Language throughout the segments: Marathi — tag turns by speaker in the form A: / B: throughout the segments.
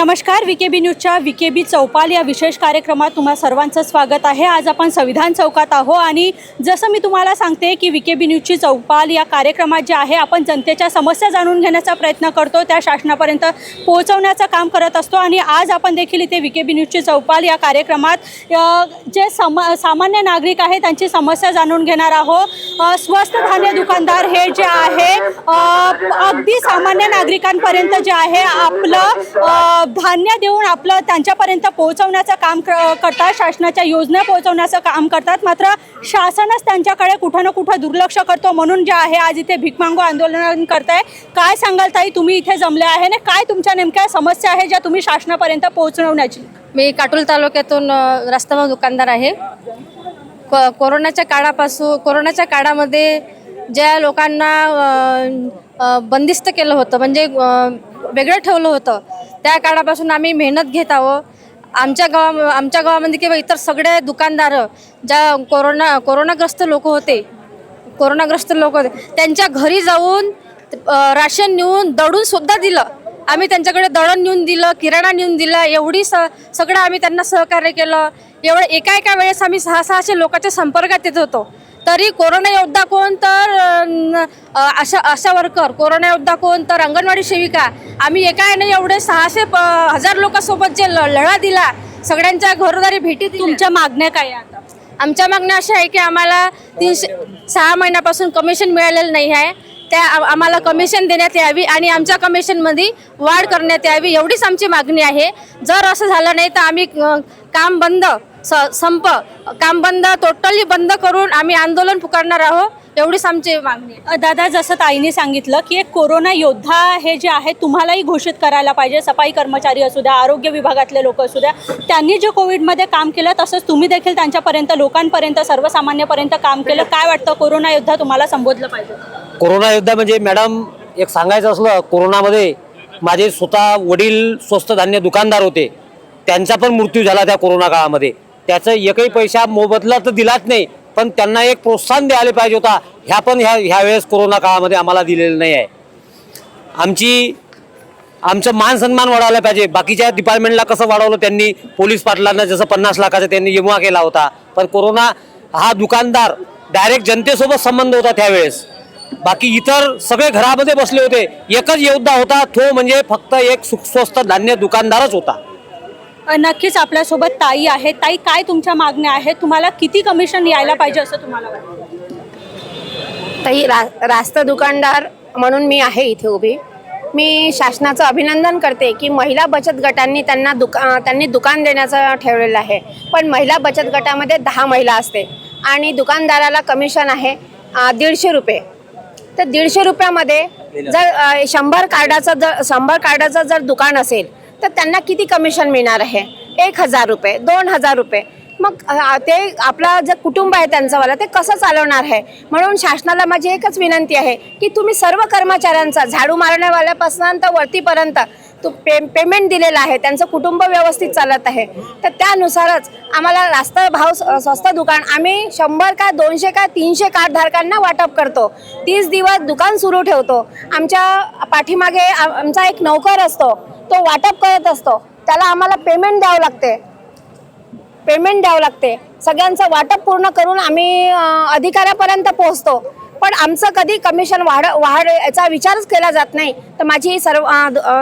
A: नमस्कार विके बी न्यूजच्या विके बी चौपाल या विशेष कार्यक्रमात तुम्हा सर्वांचं स्वागत आहे. आज आपण संविधान चौकात आहो आणि जसं मी तुम्हाला सांगते की विके बी न्यूजची चौपाल या कार्यक्रमात जे आहे आपण जनतेच्या समस्या जाणून घेण्याचा प्रयत्न करतो. त्या शासनापर्यंत पोहोचवण्याचं काम करत असतो आणि आज आपण देखील इथे विके बी न्यूजची चौपाल या कार्यक्रमात जे सम सामान्य नागरिक आहे त्यांची समस्या जाणून घेणार आहोत. स्वस्त धान्य दुकानदार हे जे आहे अगदी सामान्य नागरिकांपर्यंत जे आहे आपलं धान्य देऊन आपलं त्यांच्यापर्यंत पोहोचवण्याचं काम क- करतात शासनाच्या योजना पोहोचवण्याचं काम करतात. मात्र शासनच त्यांच्याकडे कुठं ना कुठं दुर्लक्ष करतो म्हणून जे आहे आज इथे भीक मागू आंदोलन करताय. काय सांगाल ताई? तुम्ही इथे जमले आहे ना? काय तुमच्या नेमक्या समस्या आहे ज्या तुम्ही शासनापर्यंत पोहोचवण्याची?
B: मी काटोल तालुक्यातून रस्ता दुकानदार आहे. क कोरोनाच्या काळापासून कोरोनाच्या काळामध्ये ज्या लोकांना बंदिस्त केलं होतं म्हणजे वेगळं ठेवलं होतं त्या काळापासून आम्ही मेहनत घेत आहोत. आमच्या गावा आमच्या गावामध्ये किंवा इतर सगळे दुकानदार ज्या कोरोना कोरोनाग्रस्त लोक होते कोरोनाग्रस्त लोक होते त्यांच्या घरी जाऊन राशन नेऊन दडून सुद्धा दिलं. आम्ही त्यांच्याकडे दळण नेऊन दिलं किराणा नेऊन दिला एवढी स सगळं आम्ही त्यांना सहकार्य केलं. एवढं एका एका वेळेस आम्ही सहा सहाशे लोकांच्या संपर्कात येत होतो. तरी कोरोना योद्धा कोण तर आशा आशा वर्कर कोरोना योद्धा कोण तर अंगणवाडी सेविका आम्ही एका याने एवढे सहाशे प हजार लोकांसोबत जे लढा दिला सगळ्यांच्या घरोदारी भेटी.
A: तुमच्या मागण्या काय आता?
B: आमच्या मागण्या अशा आहे की आम्हाला तीनशे सहा महिन्यापासून कमिशन मिळालेलं नाही आहे. त्या आम्हाला कमिशन देण्यात यावी आणि आमच्या कमिशनमध्ये वाढ करण्यात यावी एवढीच आमची मागणी आहे. जर असं झालं नाही तर आम्ही काम बंद स संप काम बंद टोटली बंद करून आम्ही आंदोलन पुकारणार आहोत एवढीच आमची मागणी
A: दादा जसं ताईने सांगितलं की एक कोरोना योद्धा हे जे आहे तुम्हालाही घोषित करायला पाहिजे. सफाई कर्मचारी असू द्या आरोग्य विभागातले लोक असू द्या त्यांनी जे कोविडमध्ये काम केलं तसंच तुम्ही देखील त्यांच्यापर्यंत लोकांपर्यंत सर्वसामान्यपर्यंत काम केलं. काय वाटतं कोरोना योद्धा तुम्हाला संबोधलं पाहिजे?
C: कोरोना योद्धा म्हणजे मॅडम एक सांगायचं असलं कोरोनामध्ये माझे स्वतः वडील स्वस्त धान्य दुकानदार होते. त्यांचा पण मृत्यू झाला त्या कोरोना काळामध्ये. त्याचं एकही पैसा मोबदला तर दिलाच नाही पण त्यांना एक प्रोत्साहन द्यायला पाहिजे होता. ह्या पण ह्या ह्या वेळेस कोरोना काळामध्ये आम्हाला दिलेलं नाही आहे. आमची आमचं मान सन्मान वाढवला पाहिजे. बाकीच्या डिपार्टमेंटला कसं वाढवलं त्यांनी? पोलीस पाटलांना जसं पन्नास लाखाचा त्यांनी विमा केला होता. पण कोरोना हा दुकानदार डायरेक्ट जनतेसोबत संबंध होता त्यावेळेस. बाकी इतर सगळे घरामध्ये बसले होते. एकच योद्धा होता तो म्हणजे फक्त एक सुख स्वस्त धान्य दुकानदारच होता.
A: नक्कीच आपल्यासोबत ताई आहे ताई काय तुमच्या मागण्या आहेत? तुम्हाला किती कमिशन यायला पाहिजे असं तुम्हाला वाटतं?
D: ताई रा रास्त दुकानदार म्हणून मी आहे इथे उभी. मी शासनाचं अभिनंदन करते की महिला बचत गटांनी त्यांना दुका त्यांनी दुकान देण्याचं ठेवलेलं आहे. पण महिला बचत गटामध्ये दहा महिला असते. आणि दुकानदाराला कमिशन आहे दीडशे रुपये. तर दीडशे रुपयामध्ये जर शंभर कार्डाचं जर शंभर कार्डाचं जर दुकान असेल तर त्यांना किती कमिशन मिळणार आहे? एक हजार रुपये दोन हजार रुपये. मग ते आपलं जे कुटुंब आहे त्यांचंवाला ते कसं चालवणार आहे? म्हणून शासनाला माझी एकच विनंती आहे की तुम्ही सर्व कर्मचाऱ्यांचा झाडू मारण्यावाल्यापासून तर वरतीपर्यंत तो पे पेमेंट दिलेलं आहे त्यांचं कुटुंब व्यवस्थित चालत आहे. तर त्यानुसारच आम्हाला रास्त भाव स्वस्त दुकान आम्ही शंभर का दोनशे का तीनशे कार्डधारकांना वाटप करतो. तीस दिवस दुकान सुरू ठेवतो. आमच्या पाठीमागे आमचा एक नौकर असतो तो वाटप करत असतो. त्याला आम्हाला पेमेंट द्यावं लागते. पेमेंट द्यावं लागते. सगळ्यांचं वाटप पूर्ण करून आम्ही अधिकाऱ्यापर्यंत पोहोचतो. पण आमचं कधी कमिशन वाढ वाढ याचा विचारच केला जात नाही. तर माझी सर्व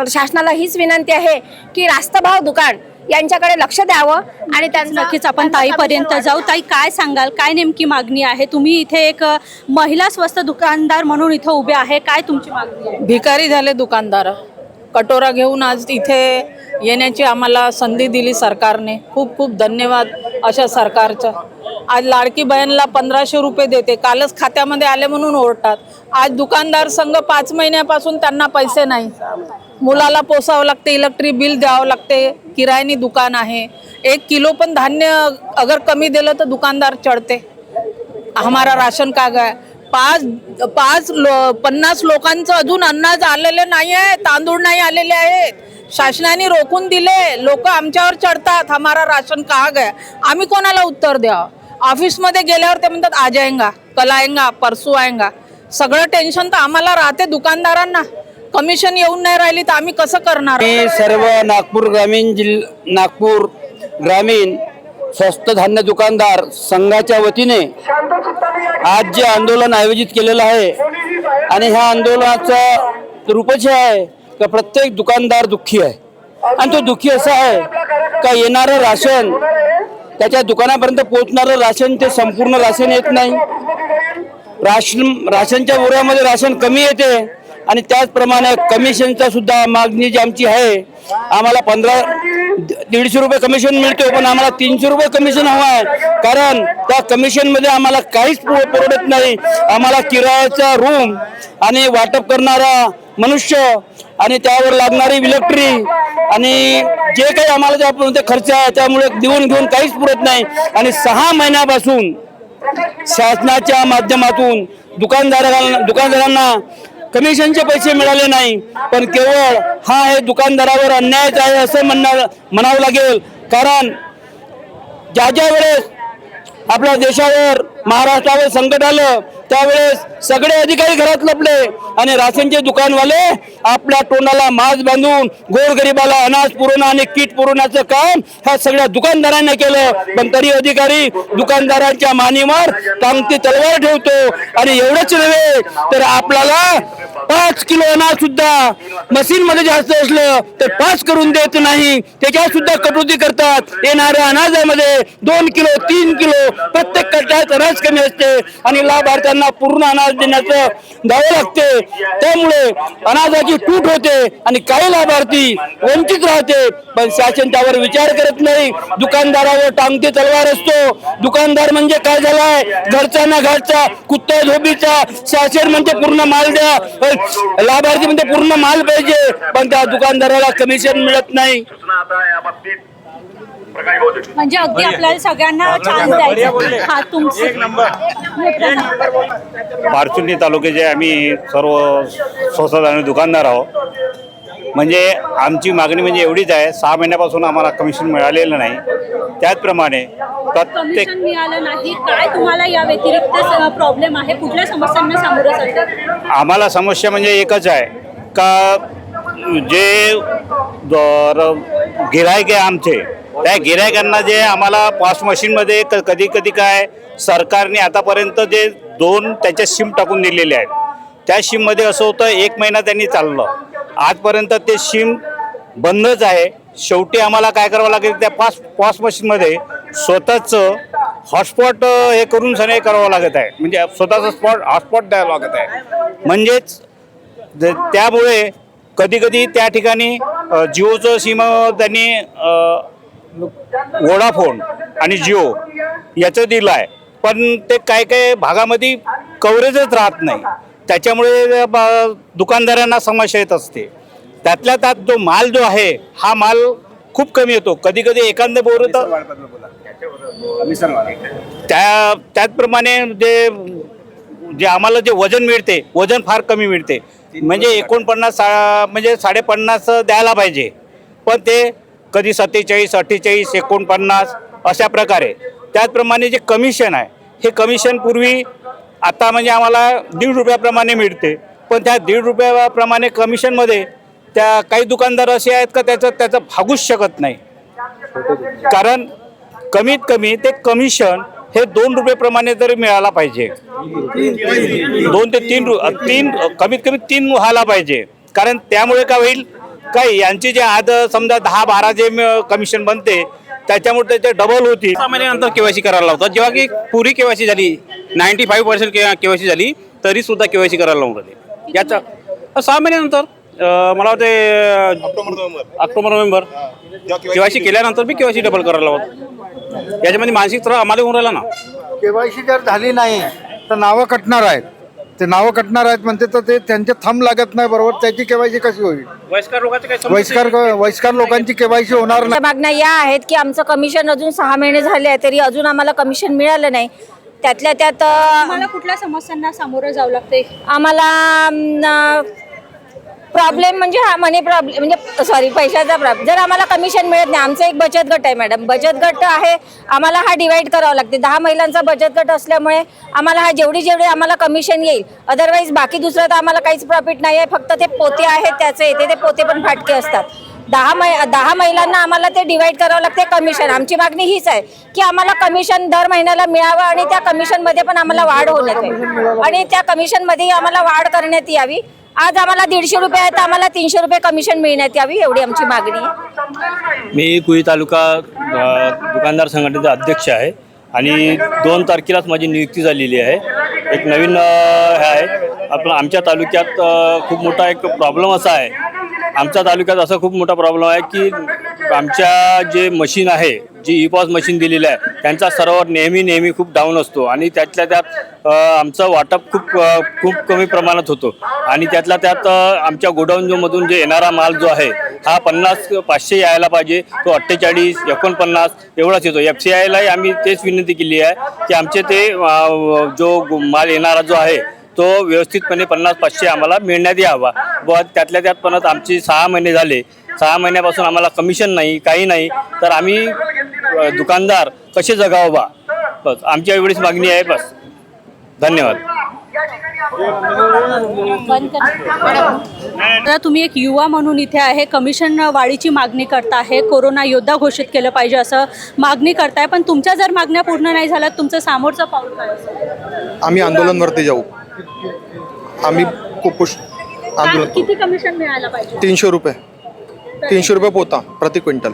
D: शासनाला हीच विनंती आहे की रास्तभाव दुकान यांच्याकडे लक्ष द्यावं आणि त्यांचं
A: नक्कीच. आपण ताईपर्यंत जाऊ. ताई काय सांगाल? काय नेमकी मागणी आहे? तुम्ही इथे एक महिला स्वस्त दुकानदार म्हणून इथे उभे आहे. काय तुमची मागणी आहे?
E: भिकारी झाले दुकानदार. कटोरा घेऊन आज इथे येण्याची आम्हाला संधी दिली सरकारने. खूप खूप धन्यवाद अशा सरकारचं. आज लाडकी बहीणला पंधराशे रुपये देते. कालच खात्यामध्ये आले म्हणून ओरडतात. आज दुकानदार संघ पाच महिन्यापासून त्यांना पैसे नाही. मुलाला पोसावं लागते इलेक्ट्रिक बिल द्यावं लागते. किरायानी दुकान आहे. एक किलो पण धान्य अगर कमी दिलं तर दुकानदार चढते. हमारा राशन का गया पाच पाच लो पन्नास लोकांचं अजून अन्नाज आलेले नाही आहे तांदूळ नाही आलेले आहेत. शासनाने रोखून दिले. लोक आमच्यावर चढतात. हमारा राशन का गया आम्ही कोणाला उत्तर द्यावं? ऑफिसमध्ये गेल्यावर ते म्हणतात आज आएंगा कल आएंगा परसू आएंगा. सगळं टेन्शन तर आम्हाला राहते दुकानदारांना. कमिशन येऊन नाही राहिली तर आम्ही कसं करणार?
F: मी सर्व नागपूर ग्रामीण जिल्हा नागपूर ग्रामीण स्वस्त धान्य दुकानदार संघाच्या वतीने आज जे आंदोलन आयोजित केलेलं आहे आणि ह्या आंदोलनाचं रूपच हे आहे का प्रत्येक दुकानदार दुःखी आहे. आणि तो दुःखी असा आहे का येणारं राशन त्याच्या दुकानापर्यंत पोहोचणारं राशन ते संपूर्ण राशन येत नाही. राशन राशनच्या बोऱ्यामध्ये राशन कमी येते आणि त्याचप्रमाणे कमिशनचा सुद्धा मागणी जी आमची आहे आम्हाला पंधरा दीडशे रुपये कमिशन मिळतो पण आम्हाला तीनशे रुपये कमिशन हवं आहे. कारण त्या कमिशनमध्ये आम्हाला काहीच पुर- परवडत नाही. आम्हाला किरायाचा रूम आणि वाटप करणारा मनुष्य आणि त्यावर लागणारी इलेक्ट्री आणि जे काही आम्हाला ज्या खर्च आहे त्यामुळे देऊन घेऊन काहीच पुरत नाही. आणि सहा महिन्यापासून शासनाच्या माध्यमातून दुकानदारांना दुकानदारांना कमिशनचे पैसे मिळाले नाही. पण केवळ हा हे दुकानदारावर अन्यायच आहे असं म्हणणार म्हणावं लागेल. कारण ज्या ज्या वेळेस आपल्या देशावर महाराष्ट्रावर संकट आलं त्यावेळेस सगळे अधिकारी घरात लपले आणि राशनचे दुकानवाले आपल्या तोंडाला मास्क बांधून गोरगरिबाला अनाज पुरवणं आणि किट पुरवण्याचं काम ह्या सगळ्या दुकानदारांनी केलं. पण तरी अधिकारी दुकानदारांच्या मानेवर टांगती तलवार ठेवतो. आणि एवढंच नव्हे तर आपल्याला पाच किलो अनाज सुद्धा मशीन मध्ये जास्त असलं तर पाच करून देत नाही. त्याच्या सुद्धा कटोती करतात. येणाऱ्या अनाजामध्ये दोन किलो तीन किलो प्रत्येक कट्ट्यात अनाज कमी असते आणि लाभार्थ्यांना पूर्ण अनाज देण्याचं द्यावं लागते. त्यामुळे अनाजाची तूट होते आणि काही लाभार्थी वंचित राहते. पण शासन त्यावर विचार करत नाही. दुकानदारावर टांगते तलवार असतो. दुकानदार म्हणजे काय झालाय? घरचा ना घरचा कुत्ता झोबीचा शासन म्हणजे पूर्ण माल द्या. लाभार्थी म्हणजे पूर्ण माल पाहिजे. पण त्या दुकानदाराला कमिशन मिळत नाही.
A: म्हणजे अगदी आपल्याला सगळ्यांना चान्स द्यायचा. हा तुमचे.
G: पारचुंडी तालुक्याचे आम्ही सर्व स्वस्त आणि दुकानदार आहोत. म्हणजे आमची मागणी म्हणजे एवढीच आहे सहा महिन्यापासून आम्हाला कमिशन मिळालेलं नाही. त्याचप्रमाणे प्रत्येक
A: कमिशन मिळालं नाही. काय तुम्हाला या व्यतिरिक्त प्रॉब्लेम आहे? कुठल्या समस्यांना सामोरं
G: आम्हाला समस्या म्हणजे एकच आहे का जे गिरायक आहे आमचे त्या गिरायकांना जे आम्हाला पॉस मशीनमध्ये क कधी कधी काय सरकारने आतापर्यंत जे दोन त्याच्या सिम टाकून दिलेले आहेत. त्या शिममध्ये असं होतं एक महिना त्यांनी चाललं. आजपर्यंत ते शिम बंदच आहे. शेवटी आम्हाला काय करावं लागेल त्या पास पॉस मशीनमध्ये स्वतःचं हॉटस्पॉट हे करून सने करावं लागत आहे. म्हणजे स्वतःचं स्पॉट हॉटस्पॉट द्यावं लागत आहे. म्हणजेच ज- त्यामुळे कधी कधी त्या ठिकाणी जिओचं सिम त्यांनी वोडाफोन आणि जिओ याचं दिलं आहे. पण ते काय काय भागामध्ये कव्हरेजच राहत नाही. त्याच्यामुळे दुकानदारांना समस्या येत असते. त्यातल्या त्यात जो माल जो आहे हा माल खूप कमी येतो. कधी कधी एखादं बोर तर त्या त्याचप्रमाणे जे जे आम्हाला जे वजन मिळते वजन फार कमी मिळते. म्हणजे एकोणपन्नास सा म्हणजे साडेपन्नास द्यायला पाहिजे. पण ते कधी सत्तेचाळीस अठ्ठेचाळीस एकोणपन्नास अशा प्रकारे. त्याचप्रमाणे जे कमिशन आहे हे कमिशन पूर्वी आता म्हणजे आम्हाला दीड रुपयाप्रमाणे मिळते. पण त्या दीड रुपयाप्रमाणे कमिशनमध्ये त्या काही दुकानदार असे आहेत का त्याचं त्याचं भागूच शकत नाही. कारण कमीत कमी ते कमिशन हे दोन रुपयेप्रमाणे तरी मिळाला पाहिजे दोन ते तीन रु- तीन कमीत कमी तीन व्हायला पाहिजे. कारण त्यामुळे काय होईल? काय यांचे जे आज समजा दहा बारा जे म- कमिशन बनते त्याच्यामुळे त्याचे डबल होतील.
H: सहा महिन्यानंतर केवायसी करायला लावतात. जेव्हा की पुरी केवायसी झाली नाईन्टी फाईव्ह पर्सेंट केवायसी झाली तरी सुद्धा केवायसी करायला लावून राहिले. याच्या सहा महिन्यानंतर मला वाटते ऑक्टोबर नोव्हेंबर. केवायसी केल्यानंतर बी केवायसी डबल करायला लावत याच्यामध्ये मानसिक त्रास आम्हाला होऊन राहिला ना.
I: केवायसी जर झाली नाही तर नावं कटणार आहेत. ते नावं कटणार आहेत म्हणते तर ते त्यांचे थंब लागत नाही बरोबर? त्याची केवायसी कशी होईल?
H: वयस्कर लोकांचे काही
I: वयस्कर वयस्कर लोकांची केवायसी होणार नाही.
J: मागण्या या आहेत की आमचं कमिशन अजून सहा महिने झाले आहे तरी अजून आम्हाला कमिशन मिळालं नाही. त्यातल्या त्यात अ,
A: तुम्हाला कुठल्या समस्यांना सामोरं जावं लागते
J: आम्हाला अम,
D: प्रॉब्लेम म्हणजे हा मनी प्रॉब्लेम म्हणजे सॉरी पैशाचा प्रॉब्लेम जर आम्हाला कमिशन मिळत नाही आमचं एक बचत गट आहे मॅडम बचत गट आहे आम्हाला हा डिवाइड करावा लागते. दहा महिलांचा बचत गट असल्यामुळे आम्हाला हा जेवढी जेवढी आम्हाला कमिशन येईल अदरवाईज बाकी दुसरं तर आम्हाला काहीच प्रॉफिट नाही आहे फक्त ते पोते आहेत त्याचे येते ते पोते पण फाटके असतात. दहा मै दहा महिलांना आम्हाला ते डिवाइड करावं लागते कमिशन आमची मागणी हीच आहे की आम्हाला कमिशन दर महिन्याला मिळावं आणि त्या कमिशनमध्ये पण आम्हाला वाढ होण्यात यावी आणि त्या कमिशनमध्येही आम्हाला वाढ करण्यात यावी. आज आम्हाला दीडशे रुपये आहेत तर आम्हाला तीनशे रुपये कमिशन मिळण्यात यावी एवढी आमची मागणी. आहे
H: मी कुई तालुका अ, दुकानदार संघटनेचा अध्यक्ष आहे आणि दोन तारखेलाच माझी नियुक्ती झालेली आहे. एक नवीन अ, हे आहे. आपलं आमच्या तालुक्यात अ, खूप मोठा एक प्रॉब्लेम असा आहे. आमच्या तालुक्यात असा खूप मोठा प्रॉब्लेम आहे की आमच्या जे मशीन आहे जी ई पॉस मशीन दिलेली आहे त्यांचा सरोवर नेहमी नेहमी खूप डाऊन असतो आणि त्यातल्या त्यात आमचं वाटप खूप खूप कमी प्रमाणात होतो. आणि त्यातल्या त्यात आमच्या गोडाऊन जो जे येणारा माल जो आहे हा पन्नास पाचशे यायला पाहिजे. तो अठ्ठेचाळीस एकोणपन्नास एवढाच येतो. एफ सी आयलाही आम्ही तेच विनंती केली आहे की आमचे ते जो माल येणारा जो आहे तो व्यवस्थितपणे पन्नास पाचशे आम्हाला मिळण्यात यावा. व त्यातल्या त्यात पण आमचे सहा महिने झाले सहा महिन्यापासून आम्हाला कमिशन नाही काही नाही. तर आम्ही दुकानदार कसे जगावं बा? बस आमची एवढीच मागणी आहे बस. धन्यवाद.
A: तुम्ही एक युवा म्हणून इथे आहे. कमिशन वाढीची मागणी करता आहे कोरोना योद्धा घोषित केलं पाहिजे असं मागणी करताय. पण तुमच्या जर मागण्या पूर्ण नाही झाल्या तुमचं सामोरचं पाऊल काय असेल?
K: आम्ही आंदोलनवरती जाऊ. आम्ही कुपोष आंदोलन.
A: किती कमिशन मिळायला पाहिजे?
K: तीनशे रुपये. तीनशे रुपये पोता प्रति क्विंटल.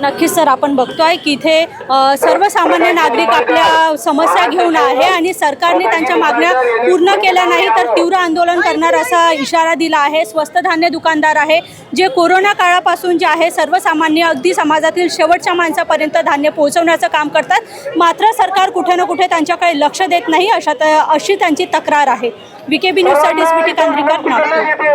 A: नक्कीच सर आपण बघतोय की इथे सर्वसामान्य नागरिक आपल्या समस्या घेऊन आहे आणि सरकारने त्यांच्या मागण्या पूर्ण केल्या नाही तर तीव्र आंदोलन करणार असा इशारा दिला आहे. स्वस्त धान्य दुकानदार आहे जे कोरोना काळापासून जे आहे सर्वसामान्य अगदी समाजातील शेवटच्या माणसापर्यंत धान्य पोहोचवण्याचं काम करतात. मात्र सरकार कुठे ना कुठे त्यांच्याकडे लक्ष देत नाही अशा अशी त्यांची तक्रार आहे. विकेबी न्यूजसाठी स्वीटी कांद्रीकर नागपूर